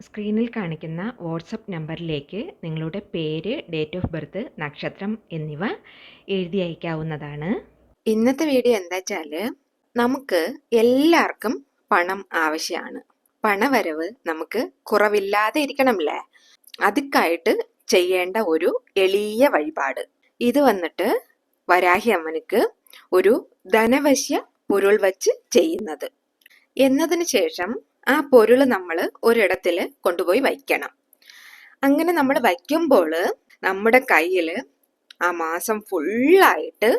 സ്ക്രീനിൽ കാണിക്കുന്ന വാട്സപ്പ് നമ്പറിലേക്ക് നിങ്ങളുടെ പേര് ഡേറ്റ് ഓഫ് ബർത്ത് നക്ഷത്രം എന്നിവ എഴുതി അയക്കാവുന്നതാണ്. ഇന്നത്തെ വീഡിയോ എന്താ വെച്ചാൽ നമുക്ക് എല്ലാവർക്കും പണം ആവശ്യമാണ്. പണവരവ് നമുക്ക് കുറവില്ലാതെ ഇരിക്കണമല്ലേ? അതുക്കായിട്ട് ചെയ്യേണ്ട ഒരു എളിയ വഴിപാട്. ഇത് വന്നിട്ട് വരാഹി അമ്മനുക്ക് ഒരു ധനവശ്യ പൊരുൾ വച്ച് ചെയ്യുന്നത്. എന്നതിന് ശേഷം ആ പൊരുൾ നമ്മൾ ഒരിടത്തിൽ കൊണ്ടുപോയി വയ്ക്കണം. അങ്ങനെ നമ്മൾ വയ്ക്കുമ്പോൾ നമ്മുടെ കയ്യിൽ ആ മാസം ഫുള്ളായിട്ട്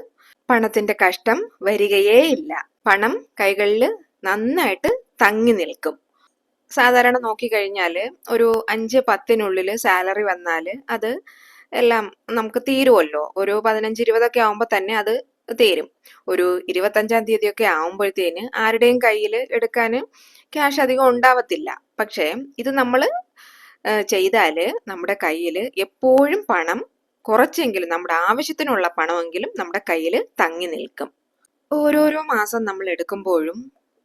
പണത്തിന്റെ കഷ്ടം വരികയേ ഇല്ല പണം കൈകളിൽ നന്നായിട്ട് തങ്ങി നിൽക്കും. സാധാരണ നോക്കിക്കഴിഞ്ഞാൽ ഒരു അഞ്ച് പത്തിനുള്ളിൽ സാലറി വന്നാൽ അത് എല്ലാം നമുക്ക് തീരുമല്ലോ ഒരു പതിനഞ്ച് ഇരുപതൊക്കെ ആകുമ്പോൾ തന്നെ അത് തീരും. ഒരു ഇരുപത്തഞ്ചാം തീയതിയൊക്കെ ആവുമ്പോഴത്തേന് ആരുടെയും കയ്യിൽ എടുക്കാൻ ക്യാഷ് അധികം ഉണ്ടാവത്തില്ല. പക്ഷേ ഇത് നമ്മൾ ചെയ്താൽ നമ്മുടെ കയ്യിൽ എപ്പോഴും പണം കുറച്ചെങ്കിലും നമ്മുടെ ആവശ്യത്തിനുള്ള പണമെങ്കിലും നമ്മുടെ കയ്യിൽ തങ്ങി നിൽക്കും. ഓരോരോ മാസം നമ്മൾ എടുക്കുമ്പോഴും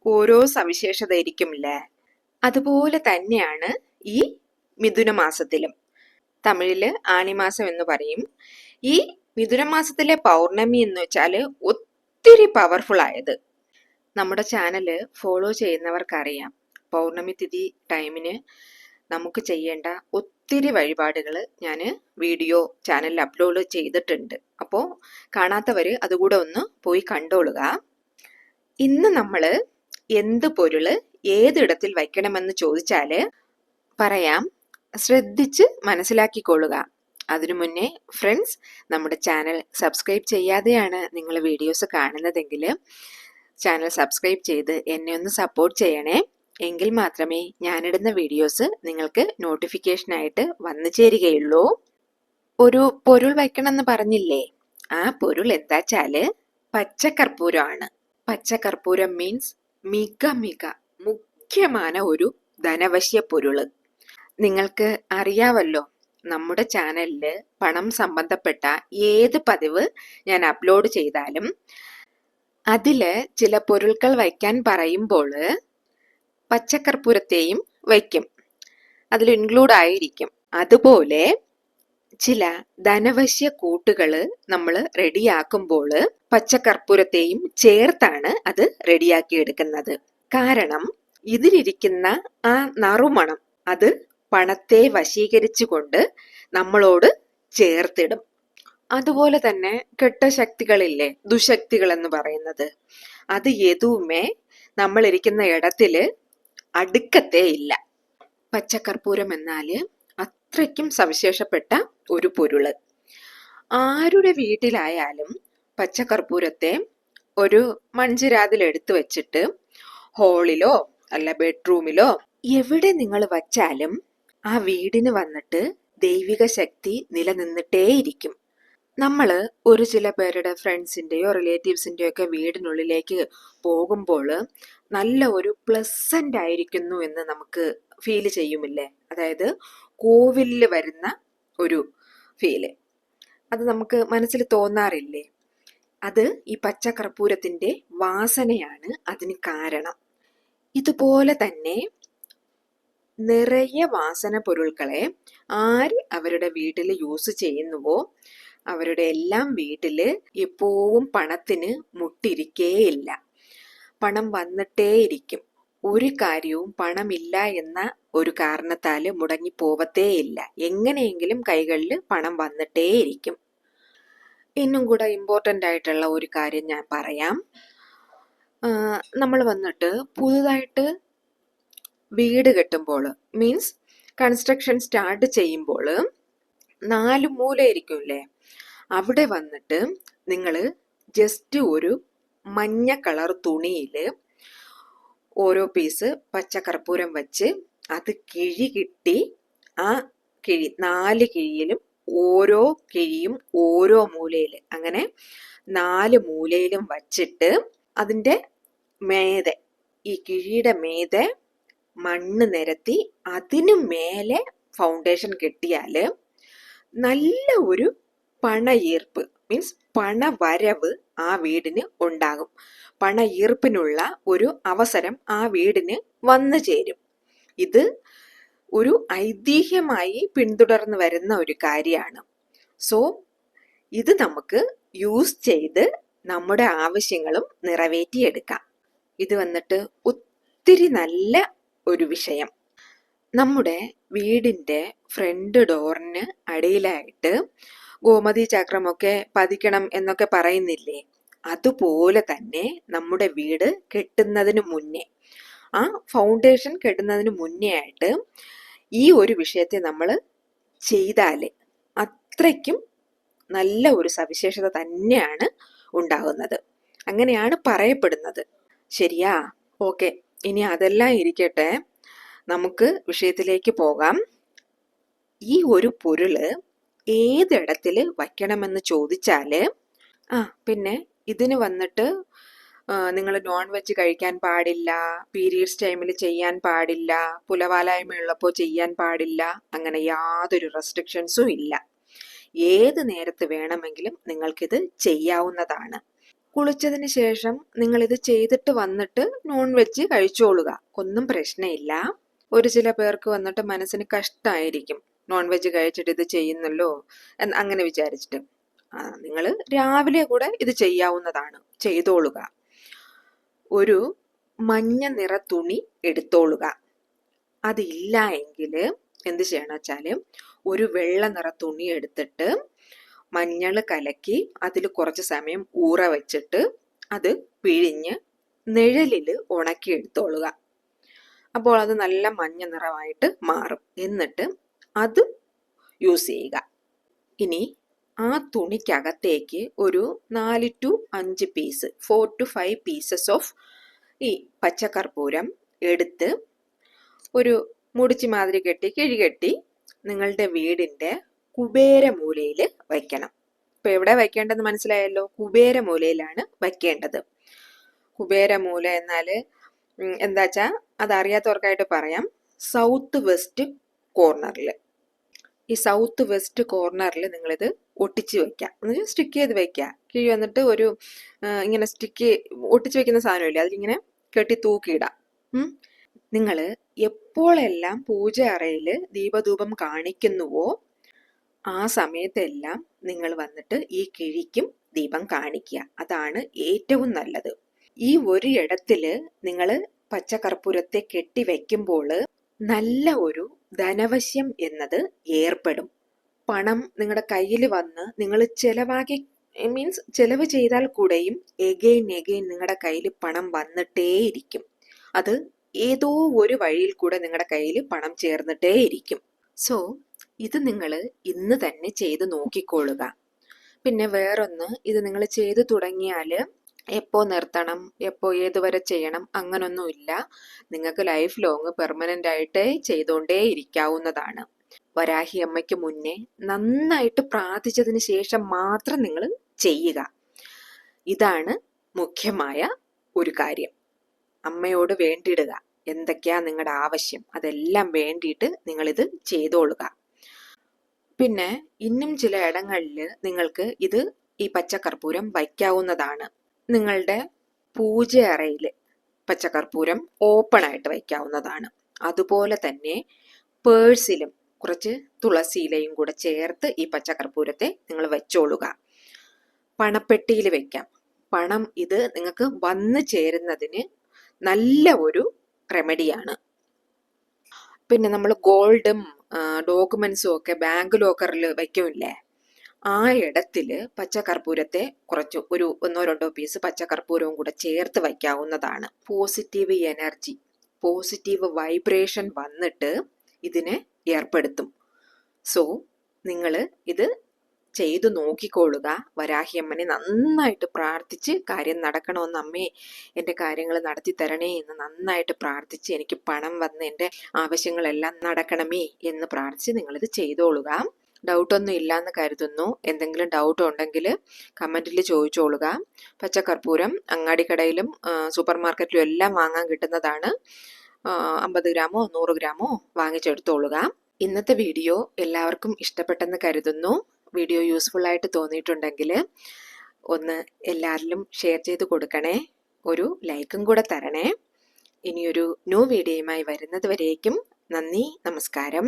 ഓരോ സവിശേഷത ഇരിക്കുമില്ലേ? അതുപോലെ തന്നെയാണ് ഈ മിഥുന മാസത്തിലും തമിഴിൽ ആണിമാസം എന്ന് പറയും. ഈ മിഥുന മാസത്തിലെ പൗർണമി എന്ന് വെച്ചാൽ ഒത്തിരി പവർഫുൾ ആയത്. നമ്മുടെ ചാനൽ ഫോളോ ചെയ്യുന്നവർക്കറിയാം. പൗർണമി തിഥി ടൈമിന് നമുക്ക് ചെയ്യേണ്ട ഒത്തിരി വഴിപാടുകൾ ഞാൻ വീഡിയോ ചാനലിൽ അപ്ലോഡ് ചെയ്തിട്ടുണ്ട്. അപ്പോൾ കാണാത്തവർ അതുകൂടെ ഒന്ന് പോയി കണ്ടോളുക. ഇന്ന് നമ്മൾ എന്ത് പൊരുൾ ഏതിടത്തിൽ വയ്ക്കണമെന്ന് ചോദിച്ചാൽ പറയാം. ശ്രദ്ധിച്ച് മനസ്സിലാക്കിക്കൊള്ളുക. അതിനു മുന്നേ ഫ്രണ്ട്സ് നമ്മുടെ ചാനൽ സബ്സ്ക്രൈബ് ചെയ്യാതെയാണ് നിങ്ങൾ വീഡിയോസ് കാണുന്നതെങ്കിൽ ചാനൽ സബ്സ്ക്രൈബ് ചെയ്ത് എന്നെ ഒന്ന് സപ്പോർട്ട് ചെയ്യണേ. എങ്കിൽ മാത്രമേ ഞാനിടുന്ന വീഡിയോസ് നിങ്ങൾക്ക് നോട്ടിഫിക്കേഷനായിട്ട് വന്നു ചേരുകയുള്ളൂ. ഒരു പൊരുൾ വയ്ക്കണമെന്ന് പറഞ്ഞില്ലേ? ആ പൊരുൾ എന്താച്ചാൽ പച്ചക്കർപ്പൂരമാണ് പച്ചക്കർപ്പൂരം മീൻസ് മിക മിക മുഖ്യമായ ഒരു ധനവശ്യ പൊരുൾ നിങ്ങൾക്ക് അറിയാവല്ലോ നമ്മുടെ ചാനലിൽ പണം സംബന്ധപ്പെട്ട ഏത് പതിവ് ഞാൻ അപ്ലോഡ് ചെയ്താലും അതിൽ ചില പൊരുൾകൾ വയ്ക്കാൻ പറയുമ്പോൾ പച്ചക്കർപ്പൂരത്തെയും വയ്ക്കും. അതിൽ ഇൻക്ലൂഡ് ആയിരിക്കും. അതുപോലെ ചില ധനവശ്യ കൂട്ടുകൾ നമ്മൾ റെഡിയാക്കുമ്പോൾ പച്ചക്കർപ്പൂരത്തെയും ചേർത്താണ് അത് റെഡിയാക്കി എടുക്കുന്നത്. കാരണം ഇതിലിരിക്കുന്ന ആ നറുമണം അത് പണത്തെ വശീകരിച്ചുകൊണ്ട് നമ്മളോട് ചേർത്തിടും. അതുപോലെ തന്നെ കെട്ട ശക്തികളില്ലേ ദുശക്തികൾ എന്ന് പറയുന്നത്. അത് എതുവുമേ നമ്മൾ ഇരിക്കുന്ന ഇടത്തിൽ അടുക്കത്തേ ഇല്ല. പച്ചക്കർപ്പൂരം എന്നാൽ അത്രയ്ക്കും സവിശേഷപ്പെട്ട ഒരു പൊരുൾ. ആരുടെ വീട്ടിലായാലും പച്ചക്കർപ്പൂരത്തെ ഒരു മൺചിരാതിൽ എടുത്തു വെച്ചിട്ട് ഹോളിലോ അല്ല ബെഡ്റൂമിലോ എവിടെ നിങ്ങൾ വച്ചാലും ആ വീടിന് വന്നിട്ട് ദൈവിക ശക്തി നിലനിന്നിട്ടേയിരിക്കും. നമ്മൾ ഒരു ചില പേരുടെ ഫ്രണ്ട്സിന്റെയോ റിലേറ്റീവ്സിന്റെയോ ഒക്കെ വീടിനുള്ളിലേക്ക് പോകുമ്പോൾ നല്ല ഒരു പ്ലസന്റ് ആയിരിക്കുന്നു എന്ന് നമുക്ക് ഫീൽ ചെയ്യുമില്ലേ? അതായത് കോവിലിൽ വരുന്ന ഒരു ഫീൽ അത് നമുക്ക് മനസ്സിൽ തോന്നാറില്ലേ? അത് ഈ പച്ചക്കർപ്പൂരത്തിന്റെ വാസനയാണ് അതിന് കാരണം. ഇതുപോലെ തന്നെ നിറയെ വാസന പൊരുൾകളെ ആര് അവരുടെ വീട്ടിൽ യൂസ് ചെയ്യുന്നുവോ അവരുടെ എല്ലാം വീട്ടിൽ എപ്പോഴും പണത്തിന് മുട്ടിരിക്കേയില്ല. പണം വന്നിട്ടേയിരിക്കും. ഒരു കാര്യവും പണമില്ല എന്ന ഒരു കാരണത്താൽ മുടങ്ങി പോവത്തേയില്ല എങ്ങനെയെങ്കിലും കൈകളിൽ പണം വന്നിട്ടേയിരിക്കും. ഇന്നും കൂടെ ഇമ്പോർട്ടന്റ് ആയിട്ടുള്ള ഒരു കാര്യം ഞാൻ പറയാം. നമ്മൾ വന്നിട്ട് പുതുതായിട്ട് വീട് കെട്ടുമ്പോൾ മീൻസ് കൺസ്ട്രക്ഷൻ സ്റ്റാർട്ട് ചെയ്യുമ്പോൾ നാല് മൂലയിരിക്കുമല്ലേ അവിടെ വന്നിട്ട് നിങ്ങൾ ജസ്റ്റ് ഒരു മഞ്ഞ കളർ തുണിയിൽ ഓരോ പീസ് പച്ചക്കർപ്പൂരം വച്ച് അത് കിഴി കിട്ടി. ആ കിഴി നാല് കിഴിയിലും ഓരോ കിഴിയും ഓരോ മൂലയിൽ അങ്ങനെ നാല് മൂലയിലും വച്ചിട്ട് അതിന്റെ മേതെ ഈ കിഴിയുടെ മേതെ മണ്ണ് നിരത്തി അതിനു മേലെ ഫൗണ്ടേഷൻ കെട്ടിയാൽ നല്ല ഒരു പണയീർപ്പ് മീൻസ് പണവരവ് ആ വീടിന് ഉണ്ടാകും. പണയീർപ്പിനുള്ള ഒരു അവസരം ആ വീടിന് വന്നു ചേരും. ഇത് ഒരു ഐതിഹ്യമായി പിന്തുടർന്ന് വരുന്ന ഒരു കാര്യമാണ്. സോ ഇത് നമുക്ക് യൂസ് ചെയ്ത് നമ്മുടെ ആവശ്യങ്ങളും നിറവേറ്റിയെടുക്കാം. ഇത് വന്നിട്ട് ഒത്തിരി നല്ല ഒരു വിഷയം. നമ്മുടെ വീടിന്റെ ഫ്രണ്ട് ഡോറിന് അടിയിലായിട്ട് ഗോമതി ചക്രമൊക്കെ പതിക്കണം എന്നൊക്കെ പറയുന്നില്ലേ? അതുപോലെ തന്നെ നമ്മുടെ വീട് കെട്ടുന്നതിന് മുന്നേ ആ ഫൗണ്ടേഷൻ കെട്ടുന്നതിന് മുന്നേ ആയിട്ട് ഈ ഒരു വിഷയത്തെ നമ്മൾ ചെയ്താൽ അത്രയ്ക്കും നല്ല ഒരു സവിശേഷത തന്നെയാണ് ഉണ്ടാകുന്നത്. അങ്ങനെയാണ് പറയപ്പെടുന്നത്. ശരിയാ? ഓക്കെ. ഇനി അതെല്ലാം ഇരിക്കട്ടെ നമുക്ക് വിഷയത്തിലേക്ക് പോകാം. ഈ ഒരു പൊരുൾ ഏതിടത്തിൽ വയ്ക്കണമെന്ന് ചോദിച്ചാൽ ആ പിന്നെ ഇതിന് വന്നിട്ട് നിങ്ങൾ നോൺ വെജ് കഴിക്കാൻ പാടില്ല പീരീഡ്സ് ടൈമിൽ ചെയ്യാൻ പാടില്ല പുലവാലായ്മ ഉള്ളപ്പോൾ ചെയ്യാൻ പാടില്ല അങ്ങനെ യാതൊരു റെസ്ട്രിക്ഷൻസും ഇല്ല. ഏത് നേരത്ത് വേണമെങ്കിലും നിങ്ങൾക്കിത് ചെയ്യാവുന്നതാണ്. കുളിച്ചതിന് ശേഷം നിങ്ങൾ ഇത് ചെയ്തിട്ട് വന്നിട്ട് നോൺ വെജ് കഴിച്ചോളുക. ഒന്നും പ്രശ്നമില്ല. ഒരു ചില പേർക്ക് വന്നിട്ട് മനസ്സിന് കഷ്ടമായിരിക്കും നോൺ വെജ് കഴിച്ചിട്ട് ഇത് ചെയ്യുന്നല്ലോ എന്ന് അങ്ങനെ വിചാരിച്ചിട്ട്. നിങ്ങൾ രാവിലെ കൂടെ ഇത് ചെയ്യാവുന്നതാണ്. ചെയ്തോളുക. ഒരു മഞ്ഞ നിറ തുണി എടുത്തോളുക. അതില്ല എങ്കിൽ എന്ത് ചെയ്യണം വെച്ചാൽ ഒരു വെള്ള നിറ തുണി എടുത്തിട്ട് മഞ്ഞൾ കലക്കി അതിൽ കുറച്ച് സമയം ഊറ വെച്ചിട്ട് അത് പിഴിഞ്ഞ് നിഴലിൽ ഉണക്കി എടുത്തോളുക. അപ്പോൾ അത് നല്ല മഞ്ഞ നിറമായിട്ട് മാറും. എന്നിട്ട് അത് യൂസ് ചെയ്യുക. ഇനി ആ തുണിക്കകത്തേക്ക് ഒരു നാല് ടു അഞ്ച് piece four to five pieces of ഈ പച്ചക്കർപ്പൂരം എടുത്ത് ഒരു മുടിച്ച് മാതിരി കെട്ടി കിഴികെട്ടി നിങ്ങളുടെ വീടിന്റെ കുബേരമൂലയിൽ വയ്ക്കണം. ഇപ്പം എവിടെ വയ്ക്കേണ്ടതെന്ന് മനസ്സിലായല്ലോ? കുബേരമൂലയിലാണ് വയ്ക്കേണ്ടത്. കുബേരമൂല എന്നാൽ എന്താ വെച്ചാൽ അതറിയാത്തവർക്കായിട്ട് പറയാം. സൗത്ത് വെസ്റ്റ് കോർണറിൽ ഈ സൗത്ത് വെസ്റ്റ് കോർണറിൽ നിങ്ങളിത് ഒട്ടിച്ച് വെക്കാം എന്ന് സ്റ്റിക്ക് ചെയ്ത് വെക്കുക കിഴി വന്നിട്ട് ഒരു ഇങ്ങനെ സ്റ്റിക്ക് ഒട്ടിച്ച് വെക്കുന്ന സാധനമില്ല? അതിലിങ്ങനെ കെട്ടി തൂക്കിയിടാം. നിങ്ങൾ എപ്പോഴെല്ലാം പൂജ അറയിൽ ദീപധൂപം കാണിക്കുന്നുവോ ആ സമയത്തെല്ലാം നിങ്ങൾ വന്നിട്ട് ഈ കിഴിക്കും ദീപം കാണിക്കുക. അതാണ് ഏറ്റവും നല്ലത്. ഈ ഒരു ഇടത്തിൽ നിങ്ങൾ പച്ചക്കർപ്പൂരത്തെ കെട്ടി വെക്കുമ്പോൾ നല്ല ഒരു ധനവശ്യം എന്നത് ഏർപ്പെടും. പണം നിങ്ങളുടെ കയ്യിൽ വന്ന് നിങ്ങൾ ചെലവാക്കി മീൻസ് ചെലവ് ചെയ്താൽ കൂടെയും എഗെയിൻ എഗെയിൻ നിങ്ങളുടെ കയ്യിൽ പണം വന്നിട്ടേയിരിക്കും. അത് ഏതോ ഒരു വഴിയിൽ കൂടെ നിങ്ങളുടെ കയ്യിൽ പണം ചേർന്നിട്ടേ ഇരിക്കും സോ ഇത് നിങ്ങൾ ഇന്ന് തന്നെ ചെയ്ത് നോക്കിക്കൊള്ളുക. പിന്നെ വേറൊന്ന് ഇത് നിങ്ങൾ ചെയ്തു തുടങ്ങിയാൽ എപ്പോൾ നിർത്തണം എപ്പോൾ ഏതുവരെ ചെയ്യണം അങ്ങനൊന്നുമില്ല നിങ്ങൾക്ക് ലൈഫ് ലോങ് പെർമനന്റ് ആയിട്ട് ചെയ്തുകൊണ്ടേ ഇരിക്കാവുന്നതാണ്. വരാഹി അമ്മയ്ക്ക് മുന്നേ നന്നായിട്ട് പ്രാർത്ഥിച്ചതിന് ശേഷം മാത്രം നിങ്ങൾ ചെയ്യുക. ഇതാണ് മുഖ്യമായ ഒരു കാര്യം. അമ്മയോട് വേണ്ടിയിടുക. എന്തൊക്കെയാ നിങ്ങളുടെ ആവശ്യം? അതെല്ലാം വേണ്ടിയിട്ട് നിങ്ങളിത് ചെയ്തോളുക. പിന്നെ ഇന്നും ചില ഇടങ്ങളിൽ നിങ്ങൾക്ക് ഇത് ഈ പച്ചക്കർപ്പൂരം വയ്ക്കാവുന്നതാണ്. നിങ്ങളുടെ പൂജ അറയിൽ പച്ചക്കർപ്പൂരം ഓപ്പൺ ആയിട്ട് വയ്ക്കാവുന്നതാണ്. അതുപോലെ തന്നെ പേഴ്സിലും കുറച്ച് തുളസിയിലയും കൂടെ ചേർത്ത് ഈ പച്ചക്കർപ്പൂരത്തെ നിങ്ങൾ വെച്ചോളുക. പണപ്പെട്ടിയിൽ വെക്കാം. പണം ഇത് നിങ്ങൾക്ക് വന്നു ചേരുന്നതിന് നല്ല ഒരു റെമഡിയാണ്. പിന്നെ നമ്മൾ ഗോൾഡും ഡോക്യുമെന്റ്സും ഒക്കെ ബാങ്ക് ലോക്കറിൽ വയ്ക്കുമില്ലേ ആ ഇടത്തിൽ പച്ചക്കർപ്പൂരത്തെ കുറച്ച് ഒരു ഒന്നോ രണ്ടോ പീസ് പച്ചക്കർപ്പൂരവും കൂടെ ചേർത്ത് വയ്ക്കാവുന്നതാണ് പോസിറ്റീവ് എനർജി പോസിറ്റീവ് വൈബ്രേഷൻ വന്നിട്ട് ഇതിനെ ഏർപ്പെടുത്തും. സോ നിങ്ങൾ ഇത് ചെയ്തു നോക്കിക്കൊള്ളുക. വരാഹിയമ്മനെ നന്നായിട്ട് പ്രാർത്ഥിച്ച് കാര്യം നടക്കണമെന്ന് അമ്മേ എന്റെ കാര്യങ്ങൾ നടത്തി തരണേ എന്ന് നന്നായിട്ട് പ്രാർത്ഥിച്ച് എനിക്ക് പണം വന്ന് എന്റെ ആവശ്യങ്ങളെല്ലാം നടക്കണമേ എന്ന് പ്രാർത്ഥിച്ച് നിങ്ങളിത് ചെയ്തോളുക. ഡൗട്ടൊന്നും ഇല്ലാന്ന് കരുതുന്നു. എന്തെങ്കിലും ഡൗട്ട് ഉണ്ടെങ്കിൽ കമന്റിൽ ചോദിച്ചോളുക. പച്ചക്കർപ്പൂരം അങ്ങാടിക്കടയിലും സൂപ്പർ മാർക്കറ്റിലും എല്ലാം വാങ്ങാൻ കിട്ടുന്നതാണ്. അമ്പത് ഗ്രാമോ നൂറ് ഗ്രാമോ വാങ്ങിച്ചെടുത്തോളുക. ഇന്നത്തെ വീഡിയോ എല്ലാവർക്കും ഇഷ്ടപ്പെട്ടെന്ന് കരുതുന്നു. വീഡിയോ യൂസ്ഫുൾ ആയിട്ട് തോന്നിയിട്ടുണ്ടെങ്കിൽ ഒന്ന് എല്ലാവരിലും ഷെയർ ചെയ്ത് കൊടുക്കണേ. ഒരു ലൈക്കും കൂടെ തരണേ. ഇനിയൊരു ന്യൂ വീഡിയോയുമായി വരുന്നത് വരേക്കും നന്ദി നമസ്കാരം.